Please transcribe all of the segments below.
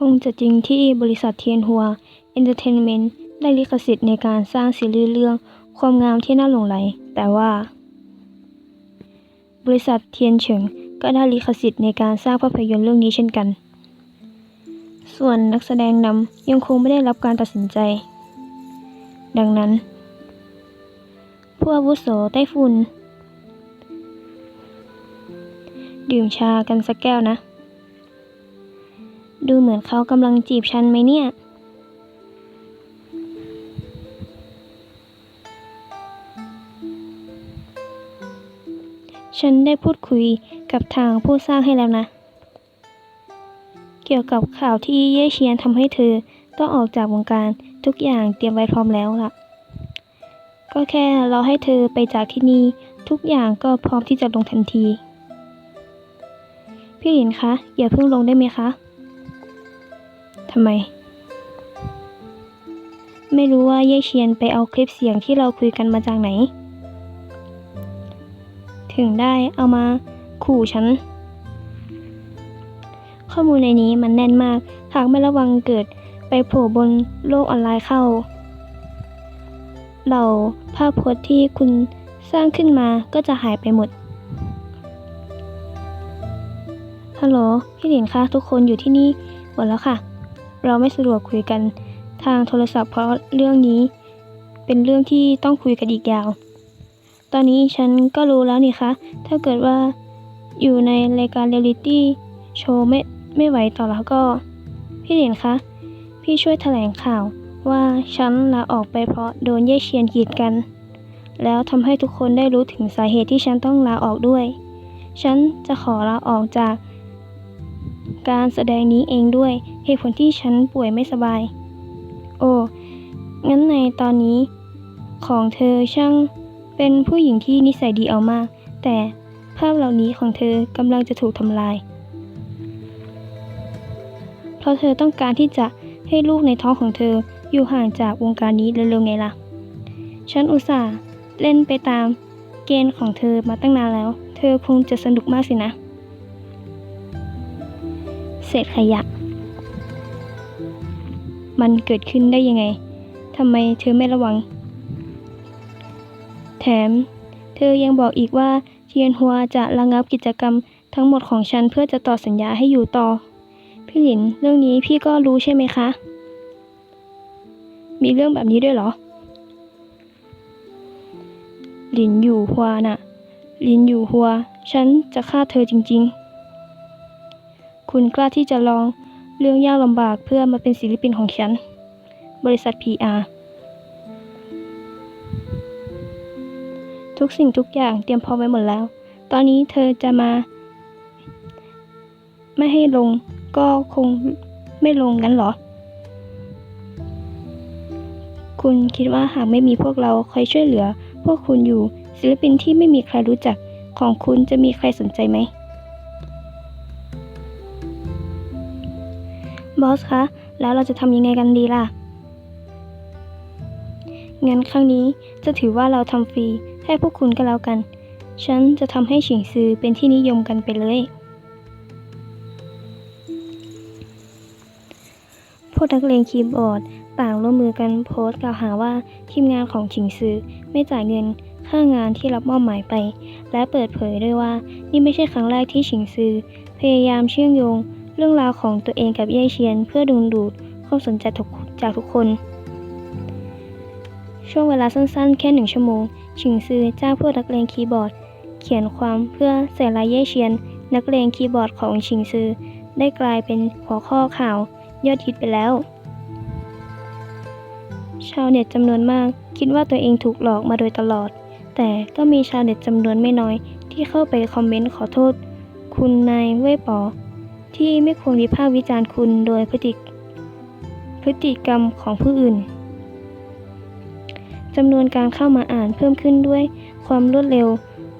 คงจะจริงที่บริษัทเทียนหัวเอนเตอร์เทนเมนต์ได้ลิขสิทธิ์ในการสร้างซีรีส์เรื่องความงามที่น่าหลงใหล แต่ว่า บริษัทเทียนเฉิงก็ได้ลิขสิทธิ์ในการสร้างภาพยนตร์เรื่องนี้เช่นกัน ส่วนนักแสดงนำยังคงไม่ได้รับการตัดสินใจ ดังนั้น ผู้อาวุโสไต้ฝุ่นดื่มชากันสักแก้วนะ ดูเหมือนเขากำลังจีบฉันไหมเนี่ย ฉันได้พูดคุยกับทางผู้สร้างให้แล้วนะ เกี่ยวกับข่าวที่เย่เชียนทำให้เธอต้องออกจากวงการทุกอย่างเตรียมไว้พร้อมแล้วล่ะ ก็แค่รอให้เธอไปจากที่นี่ทุกอย่างก็พร้อมที่จะลงทันที พี่หลินคะ อย่าเพิ่งลงได้ไหมคะำไม ไม่รู้ว่าเย่เชียนไปเอาคลิปเสียงที่เราคุยกันมาจากไหน ถึงได้เอามาขู่ฉัน ข้อมูลในนี้มันแน่นมาก หากไม่ระวังเกิดไปโผล่บนโลกออนไลน์เข้า เหล่าภาพพจน์ที่คุณสร้างขึ้นมาก็จะหายไปหมด ฮัลโหล พี่หลินคะทุกคนอยู่ที่นี่หมดแล้วค่ะ เราไม่สะดวกคุยกันทางโทรศัพท์เพราะเรื่องนี้ เป็นเรื่องที่ต้องคุยกันอีกยาว ตอนนี้ฉันก็รู้แล้วนี่คะ ถ้าเกิดว่าอยู่ในรายการเรียลลิตี้โชว์ไม่ไม่ไหวต่อแล้วก็ พี่เหรียญคะ พี่ช่วยแถลงข่าวว่าฉันลาออกไปเพราะโดนเย่เชียนกีดกัน แล้วทำให้ทุกคนได้รู้ถึงสาเหตุที่ฉันต้องลาออกด้วย ฉันจะขอลาออกจากการแสดงนี้เองด้วย เหตุผลที่ฉันป่วยไม่สบาย โอ้ งั้นในตอนนี้ ของเธอช่างเป็นผู้หญิงที่นิสัยดีเอามาก แต่ภาพเหล่านี้ของเธอกำลังจะถูกทำลาย เพราะเธอต้องการที่จะให้ลูกในท้องของเธออยู่ห่างจากวงการนี้เร็วๆไงล่ะ ฉันอุตส่าห์เล่นไปตามเกณฑ์ของเธอมาตั้งนานแล้ว เธอคงจะสนุกมากสินะ เศษขยะ มันเกิดขึ้นได้ยังไงทำไมเธอไม่ระวัง แถม เธอยังบอกอีกว่าเทียนฮัวจะระงับกิจกรรมทั้งหมดของฉันเพื่อจะต่อสัญญาให้อยู่ต่อ พี่หลินเรื่องนี้พี่ก็รู้ใช่ไหมคะ มีเรื่องแบบนี้ด้วยเหรอ หลินอยู่ฮัวน่ะ หลินอยู่ฮัว ฉันจะฆ่าเธอจริง ๆ คุณกล้าที่จะลอง เรื่องยากลำบากเพื่อมาเป็นศิลปินของฉัน บริษัท PR ทุกสิ่งทุกอย่างเตรียมพร้อมไว้หมดแล้ว ตอนนี้เธอจะมา ไม่ให้ลงก็คงไม่ลงงั้นเหรอ คุณคิดว่าหากไม่มีพวกเราคอยช่วยเหลือ พวกคุณอยู่ศิลปินที่ไม่มีใครรู้จักของคุณจะมีใครสนใจไหม บอสคะ แล้วเราจะทำยังไงกันดีล่ะ งั้นครั้งนี้จะถือว่าเราทำฟรีให้พวกคุณก็แล้วกัน ฉันจะทำให้ฉิงซือเป็นที่นิยมกันไปเลย พวกนักเลงคีย์บอร์ดต่างร่วมมือกันโพสต์กล่าวหาว่าทีมงานของฉิงซือไม่จ่ายเงินค่างานที่รับมอบหมายไป และเปิดเผยด้วยว่านี่ไม่ใช่ครั้งแรกที่ฉิงซือพยายามเชื่อมโยง เรื่องราวของตัวเองกับเย่เชียน เพื่อดึงดูดความสนใจจากทุกคน ช่วงเวลาสั้นๆ แค่หนึ่งชั่วโมง ชิงซือจ้างพวกนักเลงคีย์บอร์ด เขียนความเพื่อใส่ลายเย่เชียน นักเลงคีย์บอร์ดของชิงซือ ได้กลายเป็นหัวข้อข่าว ยอดฮิตไปแล้ว ชาวเน็ตจำนวนมากคิดว่าตัวเองถูกหลอกมาโดยตลอด แต่ก็มีชาวเน็ตจำนวนไม่น้อย ที่เข้าไปคอมเมนต์ขอโทษ คุณนายเว่ยป๋อ ที่ไม่ควรวิพากษ์วิจารณ์คุณโดยพฤติพฤติกรรมของผู้อื่นจำนวนการเข้ามาอ่านเพิ่มขึ้นด้วยความรวดเร็ว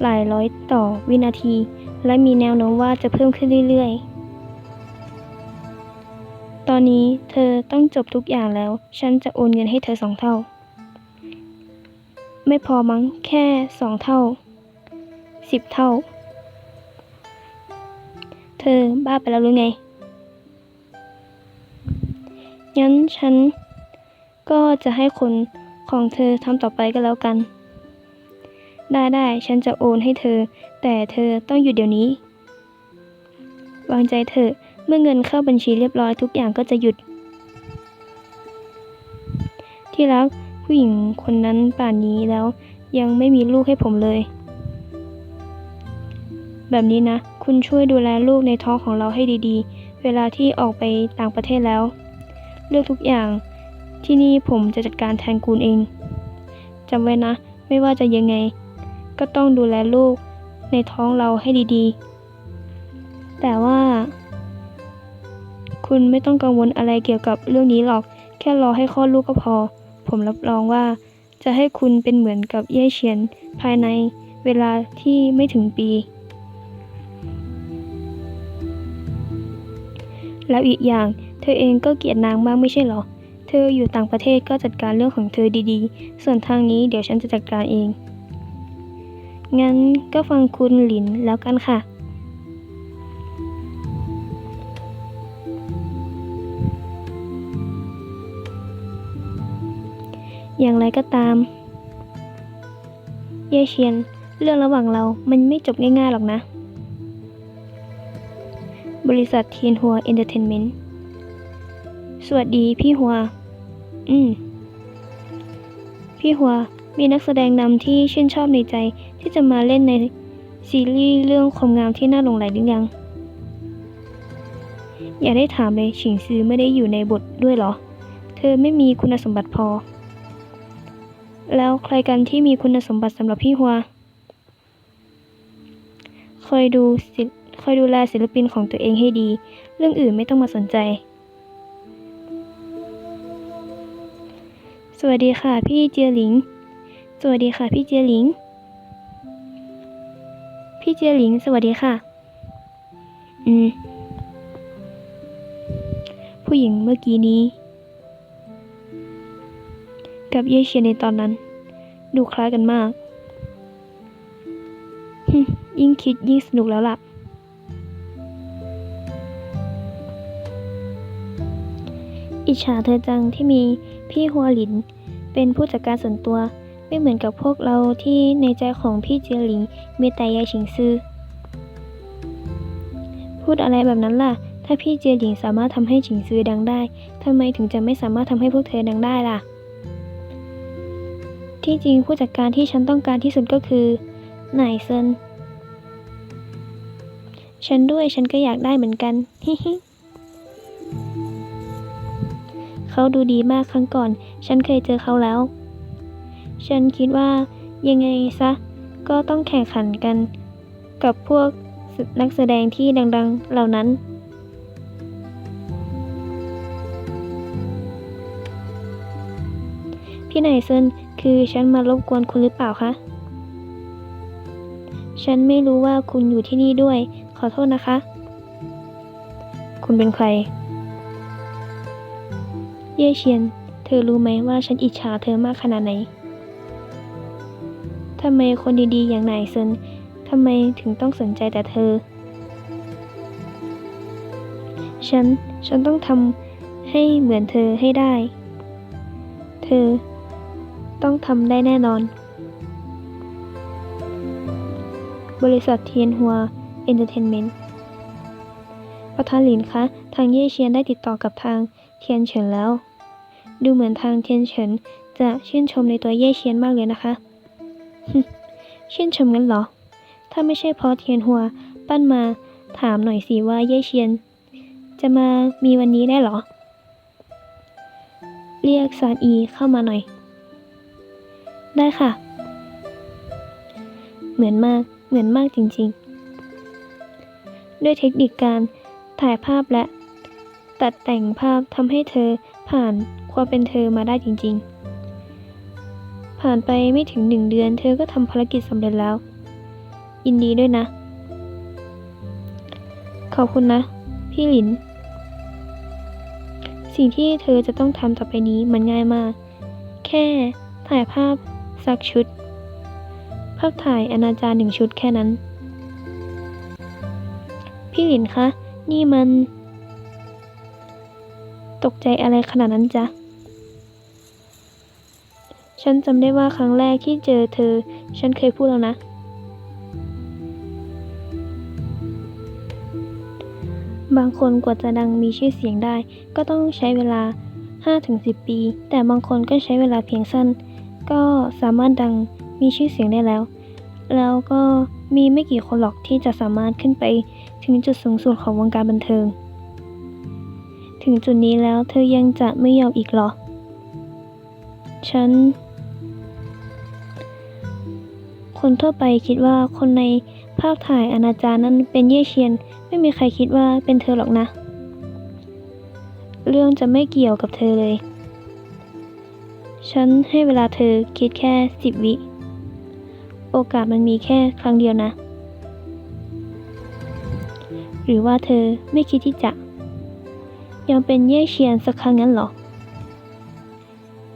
หลายร้อยต่อวินาที และมีแนวโน้มว่าจะเพิ่มขึ้นเรื่อยๆ ตอนนี้เธอต้องจบทุกอย่างแล้ว ฉันจะโอนเงินให้เธอสองเท่า ไม่พอมั้งแค่สองเท่าสิบเท่า ธอบ้าไปแล้วหรือไง งั้นฉันก็จะให้คนของเธอทำต่อไปก็แล้วกัน ได้ได้ฉันจะโอนให้เธอ แต่เธอต้องหยุดเดี๋ยวนี้ วางใจเถอะ เมื่อเงินเข้าบัญชีเรียบร้อยทุกอย่างก็จะหยุด ที่รักผู้หญิงคนนั้นป่านนี้แล้วยังไม่มีลูกให้ผมเลย แบบนี้นะ คุณช่วยดูแลลูกในท้องของเราให้ดีๆ เวลาที่ออกไปต่างประเทศแล้ว เลือกทุกอย่างที่นี่ผมจะจัดการแทนคุณเองจำไว้นะ ไม่ว่าจะยังไง ก็ต้องดูแลลูกในท้องเราให้ดีๆ แต่ว่า คุณไม่ต้องกังวลอะไรเกี่ยวกับเรื่องนี้หรอก แค่รอให้คลอดลูกก็พอ ผมรับรองว่าจะให้คุณเป็นเหมือนกับเย่เฉียนภายในเวลาที่ไม่ถึงปี แล้วอีกอย่าง เธอเองก็เกลียดนางมากไม่ใช่เหรอ เธออยู่ต่างประเทศก็จัดการเรื่องของเธอดีๆ ส่วนทางนี้เดี๋ยวฉันจะจัดการเอง งั้นก็ฟังคุณหลินแล้วกันค่ะอย่างไรก็ตาม เย่เชียน เรื่องระหว่างเรามันไม่จบง่ายๆหรอกนะ บริษัทเทียนหัวเอนเตอร์เทนเมนต์ สวัสดีพี่หัว อืม พี่หัวมีนักแสดงนำที่ชื่นชอบในใจที่จะมาเล่นในซีรีส์เรื่องความงามที่น่าหลงใหลหรือยัง อย่าได้ถามเลยฉิงซือไม่ได้อยู่ในบทด้วยเหรอ เธอไม่มีคุณสมบัติพอ แล้วใครกันที่มีคุณสมบัติสำหรับพี่หัวคอยดูศิ คอยดูแลศิลปินของตัวเองให้ดี เรื่องอื่นไม่ต้องมาสนใจ สวัสดีค่ะพี่เจียหลิง สวัสดีค่ะพี่เจียหลิง พี่เจียหลิง สวัสดีค่ะ อืม ผู้หญิงเมื่อกี้นี้ กับเย่เชียนในตอนนั้น ดูคล้ายกันมากยิ่งคิดยิ่งสนุกแล้วล่ะ อิจฉาเธอจังที่มีพี่ฮัวหลิน เป็นผู้จัดการส่วนตัว ไม่เหมือนกับพวกเราที่ในใจของพี่เจียหลิงมีแต่ยายฉิงซือพูดอะไรแบบนั้นล่ะ ถ้าพี่เจียหลิงสามารถทำให้ฉิงซือดังได้ทำไมถึงจะไม่สามารถทำให้พวกเธอดังได้ล่ะ ที่จริงผู้จัดการที่ฉันต้องการที่สุดก็คือไนายเซินฉันด้วยฉันก็อยากได้เหมือนกัน ฮิฮิ เขาดูดีมากครั้งก่อน ฉันเคยเจอเขาแล้ว ฉันคิดว่ายังไงซะ ก็ต้องแข่งขันกัน กับพวกนักแสดงที่ดัง ๆ เหล่านั้นพี่ไหนเซินคือฉันมารบกวนคุณหรือเปล่าคะ ฉันไม่รู้ว่าคุณอยู่ที่นี่ด้วย ขอโทษนะคะ คุณเป็นใคร เย่เชียน เธอรู้ไหมว่าฉันอิจฉาเธอมากขนาดไหน ทำไมคนดีๆ อย่างนายเซินทำไมถึงต้องสนใจแต่เธอ ฉัน ฉันต้องทำให้เหมือนเธอให้ได้ เธอ ต้องทำได้แน่นอน บริษัทเทียนหัวเอนเตอร์เทนเมนต์ ประธานหลินคะ ทางเย่เชียนได้ติดต่อกับทางเทียนเฉินแล้ว ดูเหมือนทางเทียนเฉินจะชื่นชมในตัวเย่เชียนมากเลยนะคะชื่นชมงั้นเหรอ ถ้าไม่ใช่เพราะเทียนหัว ปั้นมาถามหน่อยสิว่าเย่เชียน จะมามีวันนี้ได้เหรอ เรียกซานอีเข้ามาหน่อย ได้ค่ะ เหมือนมาก เหมือนมากจริงๆ ด้วยเทคนิคการถ่ายภาพและ ตัดแต่งภาพทำให้เธอผ่าน ความเป็นเธอมาได้จริง ๆ ผ่านไปไม่ถึงหนึ่งเดือน เธอก็ทำภารกิจสำเร็จแล้ว ยินดีด้วยนะ ขอบคุณนะ พี่หลิน สิ่งที่เธอจะต้องทำต่อไปนี้มันง่ายมาก แค่ถ่ายภาพสักชุด ภาพถ่ายอนาจารหนึ่งชุดแค่นั้น พี่หลินคะ นี่มันตตกใจอะไรขนาดนั้นจ๊ะ ฉันจำได้ว่าครั้งแรกที่เจอเธอ ฉันเคยพูดแล้วนะ บางคนกว่าจะดังมีชื่อเสียงได้ ก็ต้องใช้เวลา 5-10 ปี แต่บางคนก็ใช้เวลาเพียงสั้น ก็สามารถดังมีชื่อเสียงได้แล้ว แล้วก็มีไม่กี่คนหรอกที่จะสามารถขึ้นไปถึงจุดสูงสุดของวงการบันเทิง ถึงจุดนี้แล้วเธอยังจะไม่ยอมอีกหรอ ฉัน คนทั่วไปคิดว่าคนในภาพถ่ายอนาจารนั้นเป็นเย่เชียน ไม่มีใครคิดว่าเป็นเธอหรอกนะ เรื่องจะไม่เกี่ยวกับเธอเลย ฉันให้เวลาเธอคิดแค่สิบวิ โอกาสมันมีแค่ครั้งเดียวนะ หรือว่าเธอไม่คิดที่จะยอมเป็นเย่เชียนสักครั้งงั้นหรอ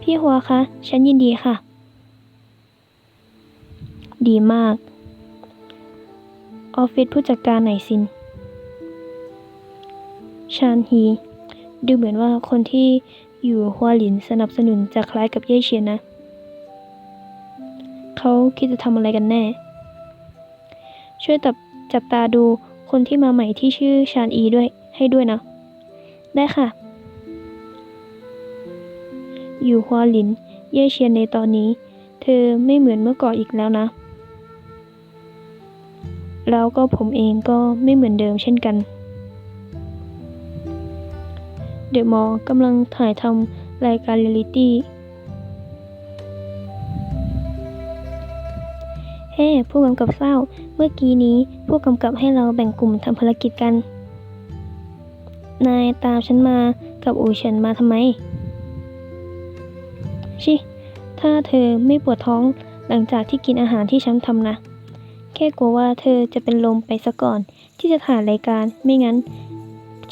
พี่หัวคะ ฉันยินดีค่ะ ดีมาก ออฟฟิศผู้จัดการไหนซิน ชานฮี ดูเหมือนว่าคนที่อยู่ฮัวหลินสนับสนุนจะคล้ายกับเย่เชียนนะ เขาคิดจะทำอะไรกันแน่ ช่วยจับจับตาดูคนที่มาใหม่ที่ชื่อชานอีด้วยให้ด้วยนะ ได้ค่ะ อยู่ฮัวหลิน เย่เชียนในตอนนี้ เธอไม่เหมือนเมื่อก่อนอีกแล้วนะ แล้วก็ผมเองก็ไม่เหมือนเดิมเช่นกัน เดอะมอลกำลังถ่ายทำรายการเรียลิตี้เฮ้ผู้กำกับเศร้า เมื่อกี้นี้ผู้กำกับให้เราแบ่งกลุ่มทำภารกิจกัน นายตามฉันมากับอูเฉินมาทำไม ชิ ถ้าเธอไม่ปวดท้องหลังจากที่กินอาหารที่ฉันทำนะ ค่กลัวว่าเธอจะเป็นลมไปซะก่อน ที่จะถ่ายรายการไม่งั้น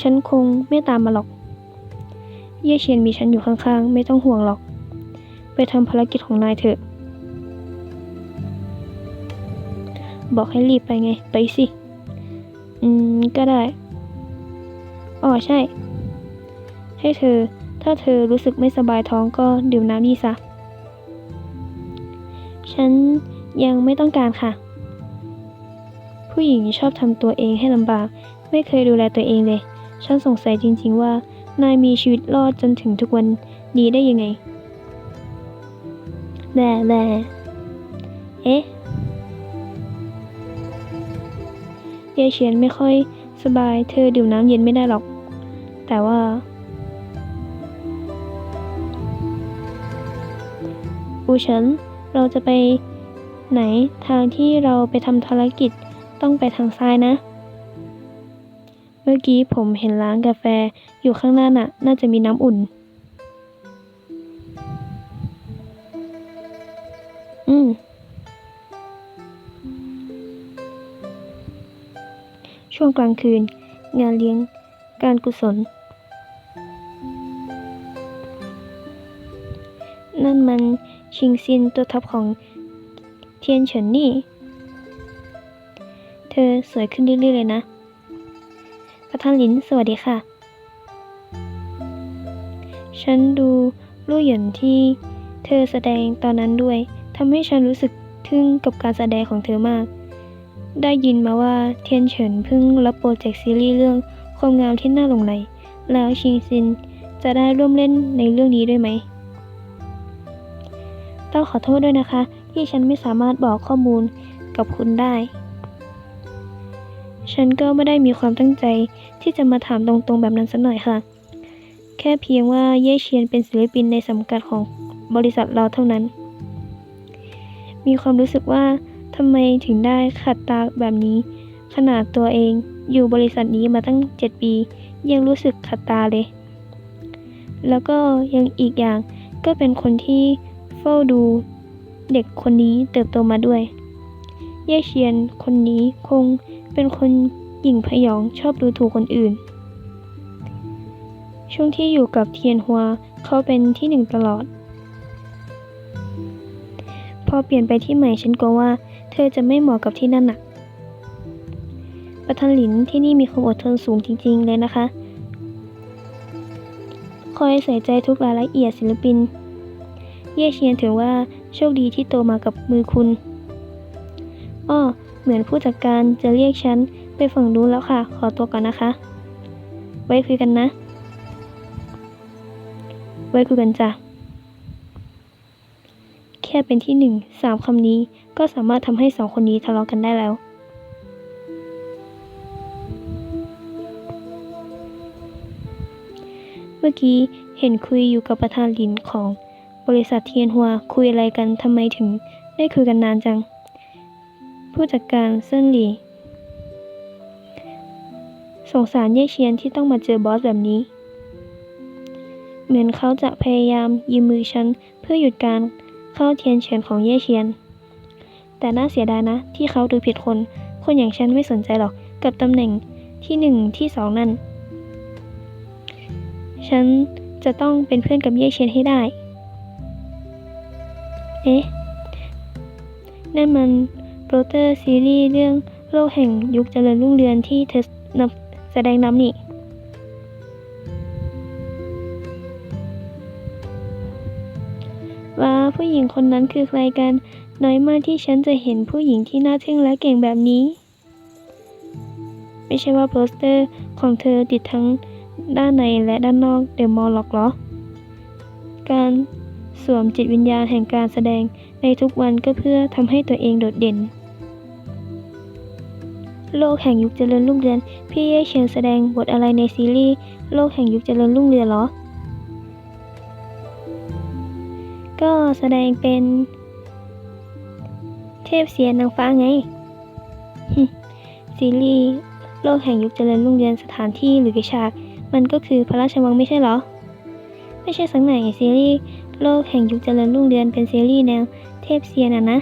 ฉันคงไม่ตามมาหรอก เย่เชียนมีฉันอยู่ข้างๆ ไม่ต้องห่วงหรอก ไปทำภารกิจของนายเถอะ บอกให้รีบไปไง ไปสิ อืม ก็ได้ อ๋อใช่ ให้เธอ ถ้าเธอรู้สึกไม่สบายท้องก็ดื่มน้ำนี่ซะ ฉันยังไม่ต้องการค่ะ ผู้หญิงชอบทำตัวเองให้ลำบาก ไม่เคยดูแลตัวเองเลย ฉันสงสัยจริงๆว่า นายมีชีวิตรอดจนถึงทุกวันนี้ได้ยังไงแบ่แบ่เอ๊ะเยายเฉียนไม่ค่อยสบาย เธอดื่มน้ำเย็นไม่ได้หรอก แต่ว่า อูเฉิน เราจะไปไหนทางที่เราไปทำภารกิจ ต้องไปทางซ้ายนะ เมื่อกี้ผมเห็นร้านกาแฟอยู่ข้างหน้าน่ะ น่าจะมีน้ำอุ่น อืม ช่วงกลางคืน งานเลี้ยง การกุศล นั่นมันชิงซินตัวท็อปของเทียนเฉินนี่ อสวยขึ้นเรื่อยๆเลยนะประธานหลินสวัสดีค่ะ ฉันดูลู่หยินที่เธอแสดงตอนนั้นด้วยทำให้ฉันรู้สึกทึ่งกับการแสดงของเธอมาก ได้ยินมาว่าเทียนเฉินเพิ่งรับโปรเจกต์ซีรีส์เรื่องความงามที่น่าหลงไหลแล้วชิงซินจะได้ร่วมเล่นในเรื่องนี้ด้วยไหม ต้องขอโทษด้วยนะคะ ที่ฉันไม่สามารถบอกข้อมูลกับคุณได้ ฉันก็ไม่ได้มีความตั้งใจที่จะมาถามตรงๆแบบนั้นสักหน่อยค่ะ แค่เพียงว่าเย่เชียนเป็นศิลปินในสังกัดของบริษัทเราเท่านั้น มีความรู้สึกว่าทำไมถึงได้ขัดตาแบบนี้ ขนาดตัวเองอยู่บริษัทนี้มาตั้ง 7 ปี ยังรู้สึกขัดตาเลย แล้วก็ยังอีกอย่างก็เป็นคนที่เฝ้าดูเด็กคนนี้เติบโตมาด้วย เย่เชียนคนนี้คง เป็นคนหยิ่งพยองชอบดูถูกคนอื่น ช่วงที่อยู่กับเทียนฮัวเขาเป็นที่หนึ่งตลอด พอเปลี่ยนไปที่ใหม่ฉันกลัวว่า เธอจะไม่เหมาะกับที่นั่นน่ะประธานหลินที่นี่มีความอดทนสูงจริง ๆ เลยนะคะ คอยใส่ใจทุกรายละเอียดศิลปิน เย่เชียนถือว่าโชคดีที่โตมากับมือคุณ อ้อ เหมือนผู้จัดการจะเรียกฉันไปฝั่งนู้นแล้วค่ะ ขอตัวก่อนนะคะ ไว้คุยกันนะ ไว้คุยกันจ้ะ แค่เป็นที่หนึ่งสามคำนี้ก็สามารถทำให้สองคนนี้ทะเลาะกันได้แล้วเมื่อกี้เห็นคุยอยู่กับประธานหลินของบริษัทเทียนหัวคุยอะไรกันทำไมถึงได้คุยกันนานจัง ผู้จัดการเซินหลี่สงสารเย่เชียนที่ต้องมาเจอบอสแบบนี้ เหมือนเขาจะพยายามยืมมือฉันเพื่อหยุดการเข้าเทียนเฉินของเย่เชียน แต่น่าเสียดายนะ ที่เขาดูผิดคน คนอย่างฉันไม่สนใจหรอกกับตำแหน่งที่หนึ่งที่สองนั่น ฉันจะต้องเป็นเพื่อนกับเย่เชียนให้ได้ เอ๊ะนั่นมัน โปรเตอร์ซีรีส์เรื่องโลกแห่งยุคเจริญรุ่งเรืองที่เธอนำแสดงนำนี่ ว่าผู้หญิงคนนั้นคือใครกัน น้อยมากที่ฉันจะเห็นผู้หญิงที่น่าทึ่งและเก่งแบบนี้ ไม่ใช่ว่าโปสเตอร์ของเธอติดทั้งด้านในและด้านนอกเดอะมอลล์หรอกเหรอ การสวมจิตวิญญาณแห่งการแสดงในทุกวันก็เพื่อทำให้ตัวเองโดดเด่น โลกแห่งยุคเจริญรุ่งเรือง พี่เย่เชียนแสดงบทอะไรในซีรีส์โลกแห่งยุคเจริญรุ่งเรืองเหรอ ก็แสดงเป็น เทพเสียนนางฟ้าไง ซีรีส์โลกแห่งยุคเจริญรุ่งเรืองสถานที่หรือกระฉากมันก็คือพระราชวังไม่ใช่เหรอ ไม่ใช่สังไหนซีรีส์โลกแห่งยุคเจริญรุ่งเรืองเป็นซีรีส์แนวเทพเซียนอะนะ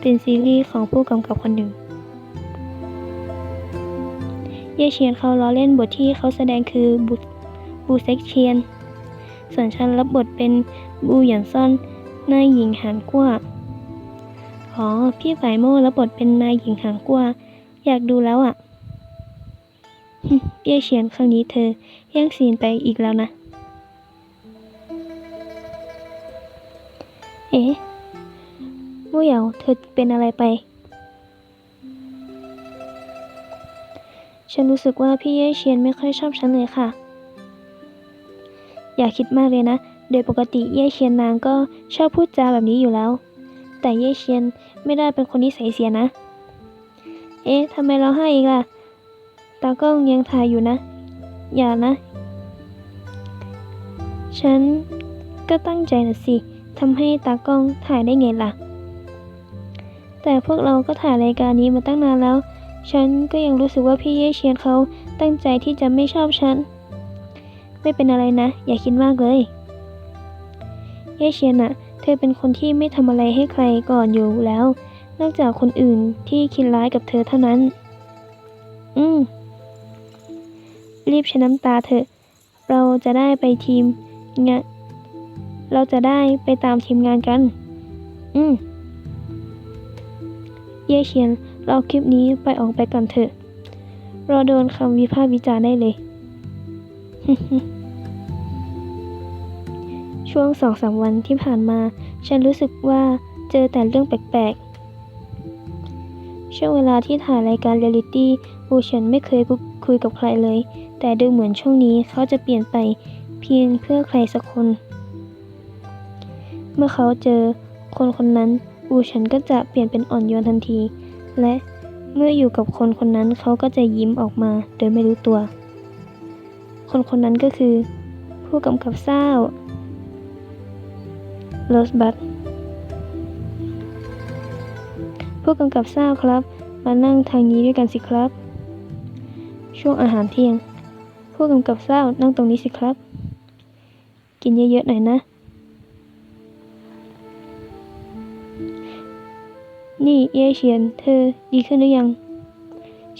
เป็นซีรีส์ของผู้กำกับคนหนึ่ง เย่เชียนเขาล้อเล่นบทที่เขาแสดงคือบูบูเซ็กเชียน ส่วนฉันรับบทเป็นบูหยันซ่อนนายหญิงหานกว้าอ๋อ พี่ฝ่ายโม่รับบทเป็นนายหญิงหานกว้าอยากดูแล้วอะเย่เชียนครั้งนี้เธอแย่งซีนไปอีกแล้วนะ เอ๊ะมู่เหยาเธอเป็นอะไรไป ฉันรู้สึกว่าพี่เย่เชียนไม่ค่อยชอบฉันเลยค่ะ อย่าคิดมากเลยนะ โดยปกติเย่เชียนนางก็ชอบพูดจาแบบนี้อยู่แล้ว แต่เย่เชียนไม่ได้เป็นคนนิสัยเสียนะ เอ๊ะทำไมเราให้อีกล่ะ ตากล้องยังถ่ายอยู่นะ อย่านะ ฉันก็ตั้งใจนะสิทำให้ตากล้องถ่ายได้ไงล่ะ แต่พวกเราก็ถ่ายรายการนี้มาตั้งนานแล้ว ฉันก็ยังรู้สึกว่าพี่เย่เชียนเขาตั้งใจที่จะไม่ชอบฉัน ไม่เป็นอะไรนะ อย่าคิดมากเลย เย่เชียนอะเธอเป็นคนที่ไม่ทำอะไรให้ใครก่อนอยู่แล้ว นอกจากคนอื่นที่คิดร้ายกับเธอเท่านั้น อืม รีบใช้น้ำตาเถอะ เราจะได้ไปทีมงานเราจะได้ไปตามทีมงานกัน อืม เย่เชียน เราคลิปนี้ไปออกไปก่อนเถอะราโดนคำวิพากษ์วิจารณ์ได้เลย ช่วงสองสามวันที่ผ่านมา ฉันรู้สึกว่าเจอแต่เรื่องแปลกๆ ช่วงเวลาที่ถ่ายรายการเรียลิตี้บูฉินไม่เคยคุยกับใครเลย แต่ดูเหมือนช่วงนี้เขาจะเปลี่ยนไปเพียงเพื่อใครสักคน เมื่อเขาเจอคนคนนั้นบูฉินก็จะเปลี่ยนเป็นอ่อนโยนทันที และเมื่ออยู่กับคนคนนั้นเขาก็จะยิ้มออกมาโดยไม่รู้ตัว คนคนนั้นก็คือ ผู้กำกับเศร้าโรสบัตผู้กำกับเศร้าครับ มานั่งทางนี้ด้วยกันสิครับ ช่วงอาหารเที่ยง ผู้กำกับเศร้านั่งตรงนี้สิครับ กินเยอะๆหน่อยนะ นี่เย่เฉียน เธอดีขึ้นหรือยัง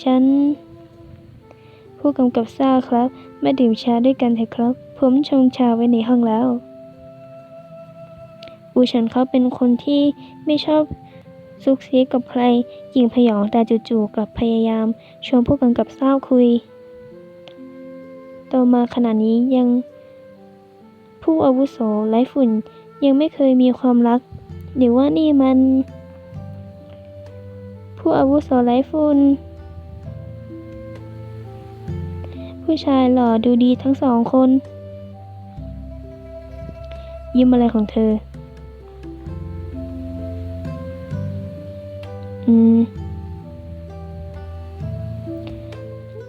ฉัน ผู้กำกับซ่าครับ มาดื่มชาด้วยกันเถอะครับ ผมชงชาไว้ในห้องแล้วบูฉันเขาเป็นคนที่ไม่ชอบซุกซีกับใครหญิงพยองแต่จู่ๆกลับพยายาม ชวนผู้กำกับเศร้าคุย โตมาขนาดนี้ยัง ผู้อาวุโสไร้ฝุ่นยังไม่เคยมีความรัก หรือว่านี่มัน ผู้อาวุโสไร้ฝุ่น ผู้ชายหล่อดูดีทั้งสองคน ยิ้มอะไรของเธอ อืม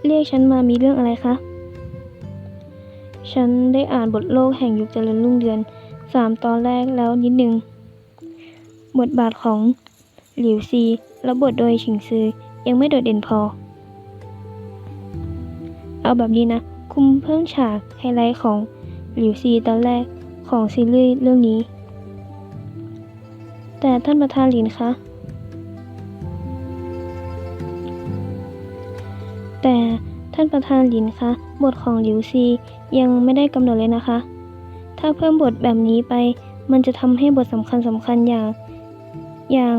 เรียกฉันมามีเรื่องอะไรคะ ฉันได้อ่านบทโลกแห่งยุคเจริญรุ่งเรืองสามตอนแรกแล้วนิดนึง บทบาทของ หลิวซีและบทโดยฉิงซือยังไม่โดดเด่นพอ เอาแบบนี้นะ คุมเพิ่มฉากไฮไลท์ของหลิวซีตอนแรกของซีรีส์เรื่องนี้ แต่ท่านประธานหลินคะ แต่ท่านประธานหลินคะ บทของหลิวซียังไม่ได้กำหนดเลยนะคะ ถ้าเพิ่มบทแบบนี้ไป มันจะทำให้บทสำคัญสำคัญอย่าง อย่าง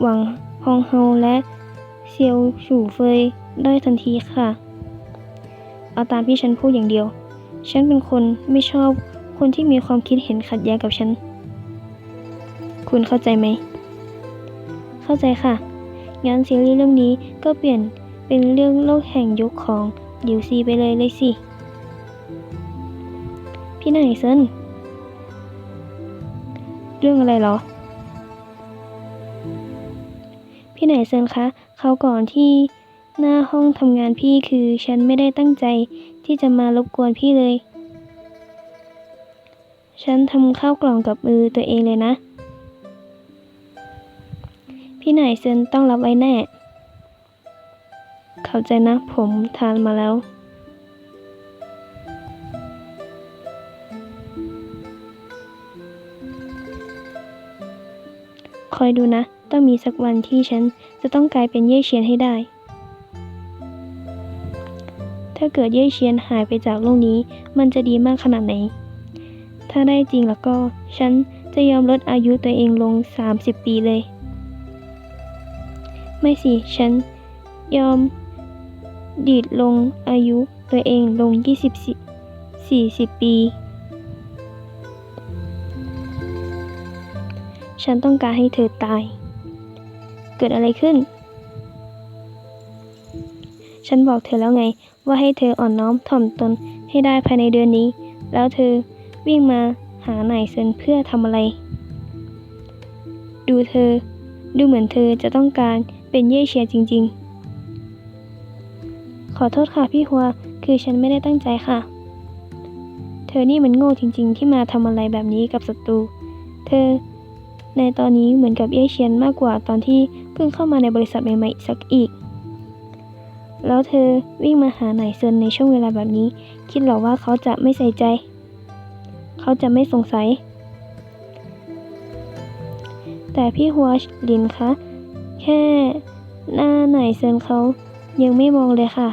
หวังฮองเฮาและเซียวฉู่เฟยได้ทันทีค่ะ เอาตามที่ฉันพูดอย่างเดียว ฉันเป็นคนไม่ชอบคนที่มีความคิดเห็นขัดแย้งกับฉัน คุณเข้าใจไหม เข้าใจค่ะ งั้นซีรีส์เรื่องนี้ก็เปลี่ยนเป็นเรื่องโลกแห่งยุคของหลิวซีไปเลยเลยสิ พี่นายเซินเรื่องอะไรเหรอ พี่ไหนเซินคะเขาก่อนที่หน้าห้องทำงานพี่คือฉันไม่ได้ตั้งใจที่จะมารบกวนพี่เลย ฉันทำข้าวกล่องกับมือตัวเองเลยนะ พี่ไหนเซินต้องรับไว้แน่ เข้าใจนะผมทานมาแล้วคอยดูนะ ต้องมีสักวันที่ฉันจะต้องกลายเป็นเย่เชียนให้ได้ ถ้าเกิดเย่เชียนหายไปจากโลกนี้ มันจะดีมากขนาดไหน ถ้าได้จริงแล้วก็ ฉันจะยอมลดอายุตัวเองลง 30 ปีเลย ไม่สิ ฉันยอมดีดลงอายุตัวเองลง24 40 ปี ฉันต้องการให้เธอตาย เกิดอะไรขึ้น ฉันบอกเธอแล้วไง ว่าให้เธออ่อนน้อมถ่อมตนให้ได้ภายในเดือนนี้ แล้วเธอวิ่งมาหาไหนายเซินเพื่อทำอะไร ดูเธอ ดูเหมือนเธอจะต้องการเป็นเย่เชียจริง ๆ ขอโทษค่ะพี่ฮัว คือฉันไม่ได้ตั้งใจค่ะ เธอนี่มันโง่จริง ๆ ที่มาทำอะไรแบบนี้กับศัตรู เธอในตอนนี้เหมือนกับเอเชียนมากกว่าตอนที่ พิ่งเข้ามาในบริษัทใหม่ๆสักอีก แล้วเธอวิ่งมาหาไหนเซินในช่วงเวลาแบบนี้ คิดหรอว่าเขาจะไม่ใส่ใจ เขาจะไม่สงสัย แต่พี่ฮัวหลินคะ แค่หน้าไหนเซินเขายังไม่มองเลยค่ะ